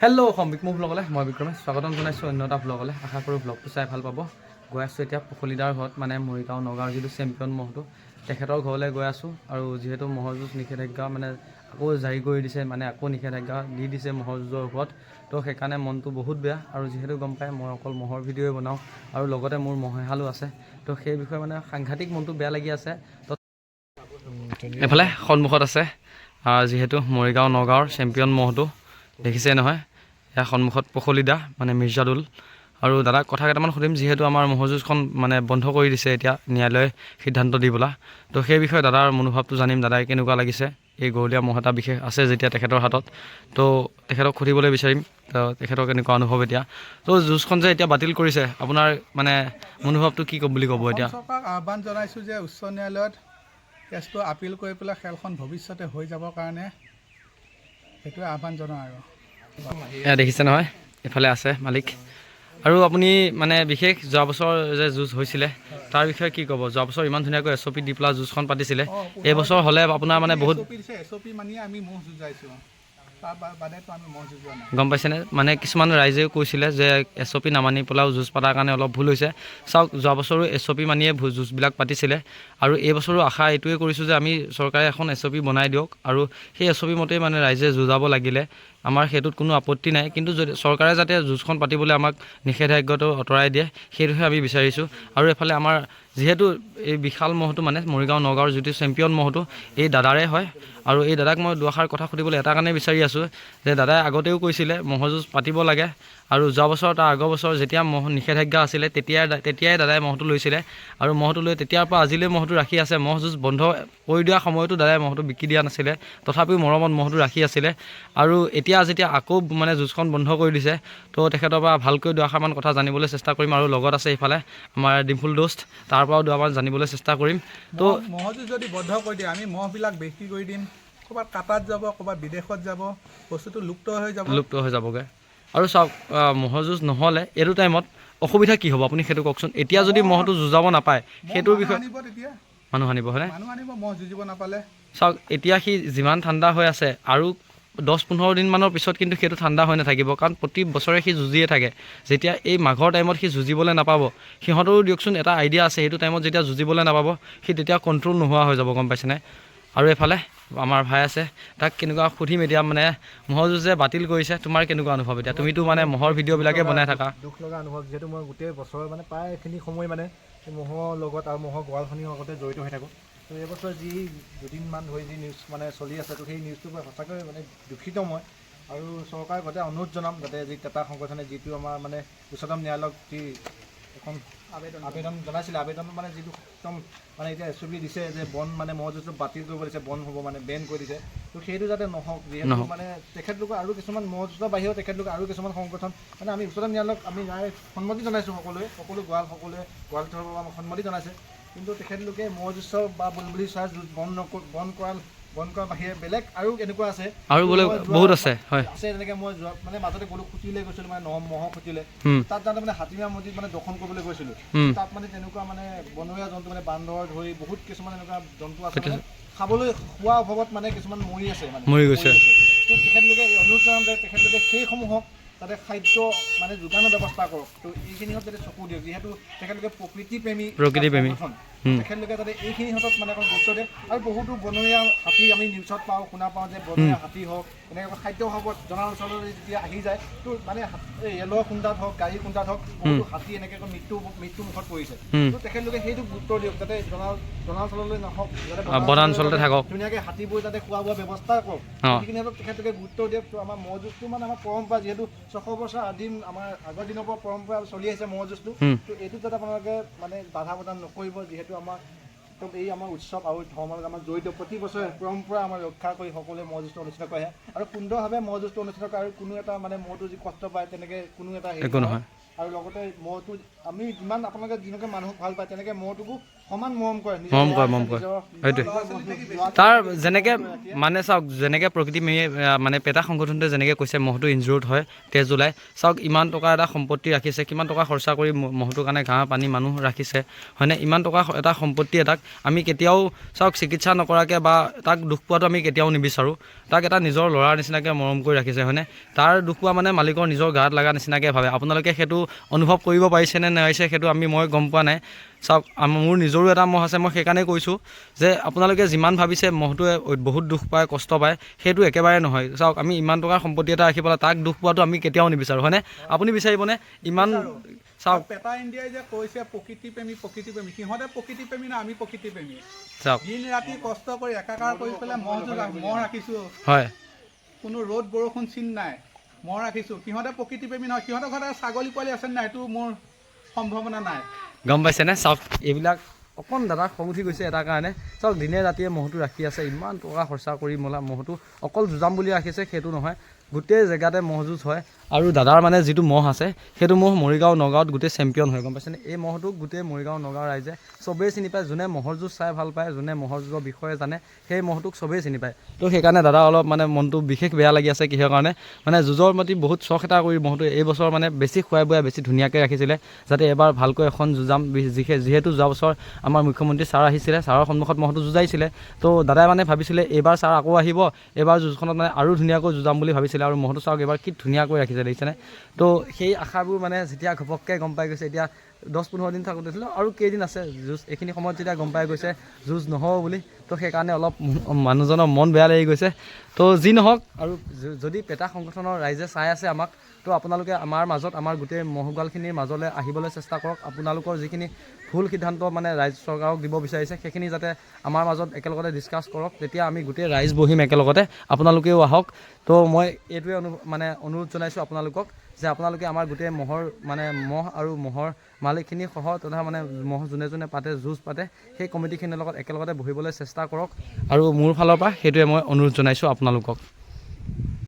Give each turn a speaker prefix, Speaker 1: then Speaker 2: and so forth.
Speaker 1: Hello সম্বিক মোৰ ব্লগলৈ মই বিক্ৰমে স্বাগতম জনাইছোঁ অন্য এটা ব্লগলৈ আশা কৰোঁ ব্লগটো চাই ভাল পাব। গৈ আছোঁ এতিয়া পখলিদাৰ ঘৰত মানে মৰিগাঁও নগাঁৱৰ যিটো চেম্পিয়ন মহটো। তেখেতৰ ঘৰলৈ গৈ আছোঁ আৰু যিহেতু ম'হৰ যুঁজ নিষেধাজ্ঞা মানে আকৌ জাৰি কৰি দিছে মানে আকৌ নিষেধাজ্ঞা দি দিছে ম'হৰ যুঁজৰ ওপৰত। তো সেইকাৰণে মনটো বহুত বেয়া আৰু যিহেতু গম পায় মই অকল ম'হৰ ভিডিঅ'ই বনাওঁ আৰু লগতে মোৰ মহেহালো আছে। তো সেই বিষয়ে মানে সাংঘাতিক মনটো বেয়া লাগি আছে। তো এইফালে সন্মুখত আছে আহ, যিহেতু মৰিগাঁও নগাঁৱৰ চেম্পিয়ন মহটো দেখিছে নহয়। ইয়াৰ সন্মুখত পখলিদা মানে মিৰ্জাদুল। আৰু দাদাক কথা কেইটামান সুধিম যিহেতু আমাৰ মহযুঁজখন মানে বন্ধ কৰি দিছে এতিয়া ন্যায়ালয়ে সিদ্ধান্ত দি বোলা তো সেই বিষয়ে দাদাৰ মনোভাৱটো জানিম। দাদাই কেনেকুৱা লাগিছে? এই গৰুলীয়া মহ এটা বিশেষ আছে যেতিয়া তেখেতৰ হাতত। তো তেখেতক সুধিবলৈ বিচাৰিম। তো তেখেতৰ কেনেকুৱা অনুভৱ এতিয়া? তো যুঁজখন যে এতিয়া বাতিল কৰিছে আপোনাৰ মানে মনোভাৱটো কি ক'ম বুলি ক'ব এতিয়া?
Speaker 2: চৰকাৰক আহ্বান জনাইছোঁ যে উচ্চ ন্যায়ালয়ত কেছটো আপিল কৰি পেলাই খেলখন ভৱিষ্যতে হৈ যাবৰ কাৰণে সেইটোৱে আহ্বান জনাওঁ আৰু।
Speaker 1: এয়া দেখিছে নহয় এইফালে আছে মালিক। আৰু আপুনি মানে বিশেষ যোৱা বছৰ যে যুঁজ হৈছিলে তাৰ বিষয়ে কি ক'ব? যোৱা বছৰ ইমান ধুনীয়াকৈ এছ অ' পি দি পেলাই যুঁজখন পাতিছিলে। এই বছৰ হ'লে আপোনাৰ মানে বহুত
Speaker 2: এছ অ' পি মানিয়ে আমি মহ যুঁজাইছোঁ।
Speaker 1: গম পাইছেনে? মানে কিছুমান ৰাইজেও কৈছিলে যে এছ অ' পি নামানি পেলাইও যুঁজ পতাৰ কাৰণে অলপ ভুল হৈছে। চাওক যোৱা বছৰো এছ অ' পি মানিয়ে যুঁজবিলাক পাতিছিলে আৰু এই বছৰো আশা এইটোৱে কৰিছোঁ যে আমি চৰকাৰে এখন এছ অ' পি বনাই দিয়ক আৰু সেই এছ অ' পি মতেই মানে ৰাইজে যুঁজাব লাগিলে। আমাৰ সেইটোত কোনো আপত্তি নাই। কিন্তু যদি চৰকাৰে যাতে যুঁজখন পাতিবলৈ আমাক নিষেধাজ্ঞাটো আঁতৰাই দিয়ে সেইটোহে আমি বিচাৰিছোঁ। আৰু এফালে আমাৰ যিহেতু এই বিশাল মহটো মানে মৰিগাঁও নগাঁৱৰ যিটো চেম্পিয়ন মহটো এই দাদাৰে হয়। আৰু এই দাদাক মই দুআষাৰ কথা সুধিবলৈ এটা কাৰণে বিচাৰি আছোঁ যে দাদাই আগতেও কৈছিলে ম'হযুঁজ পাতিব লাগে। আৰু যোৱা বছৰ তাৰ আগৰ বছৰ যেতিয়া মহ নিষেধাজ্ঞা আছিলে তেতিয়াই তেতিয়াই দাদাই মহটো লৈছিলে। আৰু মহটো লৈ তেতিয়াৰ পৰা আজিলৈ মহটো ৰাখি আছে। মহ যুঁজ বন্ধ কৰি দিয়া সময়তো দাদাই মহটো বিকি দিয়া নাছিলে। তথাপিও মৰমত মহটো ৰাখি আছিলে। আৰু এতিয়া যেতিয়া আকৌ মানে যুঁজখন বন্ধ কৰি দিছে তো তেখেতৰ পৰা ভালকৈ দুআষাৰমান কথা জানিবলৈ চেষ্টা কৰিম। আৰু লগত আছে ইফালে আমাৰ ডিম্পুল দোষ্ট তাৰ পৰাও দুআষাৰমান জানিবলৈ চেষ্টা কৰিম। তো
Speaker 2: মহ- মহ যুঁজ যদি বন্ধ কৰি দিয়ে আমি মহবিলাক বিক্ৰী কৰি দিম। ক'ৰবাত কাটাত যাব ক'ৰবাত বিদেশত যাব বস্তুটো লুপ্ত হৈ যাব।
Speaker 1: লুপ্ত হৈ যাবগৈ। আৰু চাওক ম'হৰ যুঁজ নহ'লে এইটো টাইমত অসুবিধা কি হ'ব? আপুনি সেইটো কওকচোন। এতিয়া যদি মহটো যুঁজাব নাপায় সেইটোৰ বিষয়ে মানুহ আনিব হয়নে?
Speaker 2: মানুহ আনিব মহ যুঁজিব নাপালে।
Speaker 1: চাওক এতিয়া সি যিমান ঠাণ্ডা হৈ আছে আৰু দহ পোন্ধৰ দিনমানৰ পিছত কিন্তু সেইটো ঠাণ্ডা হৈ নাথাকিব কাৰণ প্ৰতি বছৰে সি যুঁজিয়ে থাকে। যেতিয়া এই মাঘৰ টাইমত সি যুঁজিবলৈ নাপাব সিহঁতৰো দিয়কচোন এটা আইডিয়া আছে সেইটো টাইমত যেতিয়া যুঁজিবলৈ নাপাব সি তেতিয়া কণ্ট্ৰল নোহোৱা হৈ যাব গম পাইছেনে? আৰু এফালে আমাৰ ভাই আছে তাক কেনেকুৱা সুধিম এতিয়া মানে ম'হৰ যুঁজ যে বাতিল কৰিছে তোমাৰ কেনেকুৱা অনুভৱ এতিয়া? তুমিতো মানে ম'হৰ ভিডিঅ'বিলাকে বনাই থাকা।
Speaker 3: দুখ লগা অনুভৱ যিহেতু মই গোটেই বছৰ মানে প্ৰায়খিনি সময় মানে ম'হৰ লগত আৰু ম'হৰ গঁৰালখনিৰ লগতে জড়িত হৈ থাকোঁ। তো এইবছৰ যি দুদিনমান ধৰি যি নিউজ মানে চলি আছে তো সেই নিউজটোৰ পৰা সঁচাকৈ মানে দুখিত মই। আৰু চৰকাৰক গোটেই অনুৰোধ জনাম যাতে যি টাটা সংগঠনে যিটো আমাৰ মানে উচ্চতম ন্যায়ালয়ক যি এখন আবেদন আবেদন জনাইছিলে আবেদন মানে যিটো একদম মানে এতিয়া এছ দিছে যে বন মানে ম'হ যুঁজটো বাতিল কৰিব দিছে বন্ধ হ'ব মানে বেন কৰি দিছে। তো সেইটো যাতে নহওক যিহেতু। মানে তেখেতলোকৰ আৰু কিছুমান ম'হ যুঁজৰ বাহিৰেও তেখেতলোকৰ আৰু কিছুমান সংগঠন মানে আমি উচ্চতম ন্যায়ালয়ক আমি ৰায় সন্মতি জনাইছোঁ সকলোৱে সকলো গোৱাল সকলোৱে গোৱাল আমাক সন্মতি জনাইছে। কিন্তু তেখেতলোকে ম'হ যুঁজ বা বুলবুলি চৰাই যুঁজ বন্ধ বন্ধ কৰা বন্ধ কৰাৰ বাহিৰে বেলেগ আৰু এনেকুৱা আছে।
Speaker 1: আৰু বোলে বহুত আছে হয়।
Speaker 3: আছে তেনেকৈ মই যোৱা মানে মাজতে গ'লো খুটিলে গৈছিলোঁ মানে ন ম'হ খুটিলে। তাত যাওঁতে মানে হাতীমা মছজিদ মানে দৰ্শন কৰিবলৈ গৈছিলোঁ। তাত মানে তেনেকুৱা মানে বনৰীয়া জন্তু মানে বান্দৰ ধৰি বহুত কিছুমান এনেকুৱা জন্তু আছে মানে খাবলৈ খোৱা অভাৱত মানে কিছুমান মৰি আছে মানে।
Speaker 1: মৰি গৈছে।
Speaker 3: তো তেখেতলোকে এই অনুৰোধ জনাম যে তেখেতলোকে সেইসমূহক যাতে খাদ্য মানে যোগানৰ ব্যৱস্থা কৰক। তো এইখিনিত যাতে চকু দিয়ক যিহেতু তেখেতলোকে প্ৰকৃতি প্ৰেমী তেখেতলোকে যাতে এইখিনি হাতত মানে অকণ গুৰুত্ব দিয়ে। আৰু বহুতো বনৰীয়া হাতী আমি নিউজত পাওঁ শুনা পাওঁ যে বনৰীয়া হাতী হওক এনেকৈ খাদ্য অভাৱত জনাঞ্চললৈ যেতিয়া আহি যায় তো মানে ৰেলৰ খুন্দাত হওক গাড়ী খুন্দাত হওক বহুতো হাতী এনেকৈ মৃত্যু মৃত্যু মুখত পৰিছে। তো তেখেতলোকে সেইটো গুৰুত্ব দিয়ক যাতে জনা জনাঞ্চললৈ নহওক
Speaker 1: বনাঞ্চলতে থাকক।
Speaker 3: ধুনীয়াকৈ হাতীবোৰ যাতে খোৱা বোৱা ব্যৱস্থা কৰক। সেইখিনি ক্ষেত্ৰত তেখেতলোকে গুৰুত্ব দিয়ক। তো আমাৰ ম'হ যুঁজটো মানে আমাৰ পৰম্পৰা যিহেতু ছশ বছৰ আদিম আমাৰ আগৰ দিনৰ পৰা পৰম্পৰা চলি আহিছে ম'হ যুঁজটো তো এইটোত যাতে আপোনালোকে মানে বাধা প্ৰদান নকৰিব যিহেতু আমাৰ একদম এই আমাৰ উৎসৱ আৰু ধৰ্মৰ আমাৰ জড়িত প্ৰতি বছৰে পৰম্পৰা আমাৰ ৰক্ষা কৰি সকলোৱে ম'হ যুঁজটো অনুষ্ঠিত কৰে আৰু সুন্দৰভাৱে ম'হ যুঁজটো অনুষ্ঠিত কৰে আৰু কোনো এটা মানে ম'হটো যি কষ্ট পায় তেনেকৈ কোনো এটা হেৰি
Speaker 1: নহয়।
Speaker 3: আৰু লগতে মহটো আমি যিমান আপোনালোকে যেনেকৈ মানুহক ভালো পায় তেনেকৈ মহটোকো সমান মৰম কৰে
Speaker 1: মৰম কৰে, মৰম সেইটোৱে। তাৰ যেনেকৈ মানে চাওক যেনেকৈ প্ৰকৃতি মানে পেটা সংগঠনটোৱে যেনেকৈ কৈছে মহটো ইনজুৰ্ড হয় তেজ ওলায়। চাওক ইমান টকা এটা সম্পত্তি ৰাখিছে কিমান টকা খৰচা কৰি মহটোৰ কাৰণে ঘাঁহ পানী মানুহ ৰাখিছে। হয়নে? ইমান টকা এটা সম্পত্তি এটাক আমি কেতিয়াও চাওক চিকিৎসা নকৰাকৈ বা তাক দুখ পোৱাটো আমি কেতিয়াও নিবিচাৰোঁ। তাক এটা নিজৰ ল'ৰাৰ নিচিনাকৈ মৰম কৰি ৰাখিছে হয়নে? তাৰ দুখ পোৱা মানে মালিকৰ নিজৰ গাত লগা নিচিনাকৈ ভাবে। আপোনালোকে সেইটো অনুভৱ কৰিব পাৰিছে নে নোৱাৰিছে সেইটো আমি মই গম পোৱা নাই। চাওক মোৰ নিজৰো এটা মহ আছে মই সেইকাৰণে কৈছোঁ যে আপোনালোকে যিমান ভাবিছে মহটোৱে বহুত দুখ পায় কষ্ট পায় সেইটো একেবাৰে নহয়। চাওক আমি ইমান টকাৰ সম্পত্তি এটা ৰাখি পেলাই তাক দুখ পোৱাটো আমি কেতিয়াও নিবিচাৰোঁ হয়নে? আপুনি বিচাৰিবনে? ইমান চাওক।
Speaker 2: পেটা ইণ্ডিয়াই যে কৈছে সিহঁতে না আমি
Speaker 1: চাওক।
Speaker 2: দিন ৰাতি কষ্ট কৰি একাকাৰ কৰি পেলাই মহ মহ ৰাখিছোঁ।
Speaker 1: হয়।
Speaker 2: কোনো ৰ'দ বৰষুণ চিন নাই। ৰাখিছোঁ। সিহঁতে নহয়। সিহঁতৰ ঘৰতে ছাগলী পোৱালি আছে নাই? এইটো মোৰ সম্ভাৱনা নাই।
Speaker 1: গম পাইছেনে চাওক। এইবিলাক অকণ দাদা খং উঠি গৈছে এটা কাৰণে। চাওক দিনে ৰাতিয়ে মহটো ৰাখি আছে। ইমান টকা খৰচা কৰি মোলা মহটো। অকল যুঁজাম বুলি ৰাখিছে সেইটো নহয়। গোটেই জেগাতে মহ যুঁজ হয়। আৰু দাদাৰ মানে যিটো মহ আছে, সেইটো মহ মৰিগাঁও নগাঁৱত গোটেই চেম্পিয়ন হয়, গম পাইছেনে এই মহটোক গোটেই মৰিগাঁও নগাঁও ৰাইজে চবেই চিনি পায়। যোনে মহৰ যুঁজ চাই ভালো পায়, যোনে মহৰ যুঁজৰ বিষয়ে জানে, সেই মহটোক চবেই চিনি পায়। তো সেইকাৰণে দাদা অলপ মানে মনটো বিশেষ বেয়া লাগি আছে কিহৰ কাৰণে? মানে যুঁজৰ প্ৰতি বহুত চখ এটা কৰি মহটো এইবছৰ মানে বেছি খুৱাই বুৱাই বেছি ধুনীয়াকৈ ৰাখিছিলে, যাতে এবাৰ ভালকৈ এখন যুঁজাম যিহে- যিহেতু যোৱা বছৰ আমাৰ মুখ্যমন্ত্ৰী ছাৰ আহিছিলে, ছাৰৰ সন্মুখত মহটো যুঁজাইছিলে। তো দাদাই মানে ভাবিছিলে, এইবাৰ ছাৰ আকৌ আহিব, এইবাৰ যুঁজখনত মানে আৰু ধুনীয়াকৈ যুঁজাম বুলি ভাবিছিলে। আৰু মহটো চাওক এবাৰ কি ধুনীয়াকৈ ৰাখিছে দেখিছেনে? তো সেই আশাবোৰ মানে যেতিয়া ঘপককৈ গম পাই গৈছে, এতিয়া দহ পোন্ধৰ দিন থাকোঁতে আছিলোঁ আৰু কেইদিন আছে যুঁজ। এইখিনি সময়ত যেতিয়া গম পাই গৈছে যুঁজ নহ'ব বুলি তো সেইকাৰণে অলপ মানুহজনৰ মন বেয়া লাগি গৈছে। তো যি নহওক আৰু যদি পেটা সংগঠনৰ ৰাইজে চাই আছে আমাক তো আপোনালোকে আমাৰ মাজত আমাৰ গোটেই মহগোৱালখিনিৰ মাজলৈ আহিবলৈ চেষ্টা কৰক। আপোনালোকৰ যিখিনি ভুল সিদ্ধান্ত মানে ৰাজ্য চৰকাৰক দিব বিচাৰিছে সেইখিনি যাতে আমাৰ মাজত একেলগতে ডিছকাছ কৰক। তেতিয়া আমি গোটেই ৰাইজ বহিম একেলগতে। আপোনালোকেও আহক। তো মই এইটোৱে অনু মানে অনুৰোধ জনাইছোঁ আপোনালোকক যে আপোনালোকে আমাৰ গোটেই মহৰ মানে মহ আৰু মহৰ মালিকখিনি সহ তথা মানে মহ যোনে যোনে পাতে যুঁজ পাতে সেই কমিটিখিনিৰ লগত একেলগতে বহিবলৈ চেষ্টা কৰক। আৰু মোৰ ফালৰ পৰা সেইটোৱে মই অনুৰোধ জনাইছোঁ আপোনালোকক।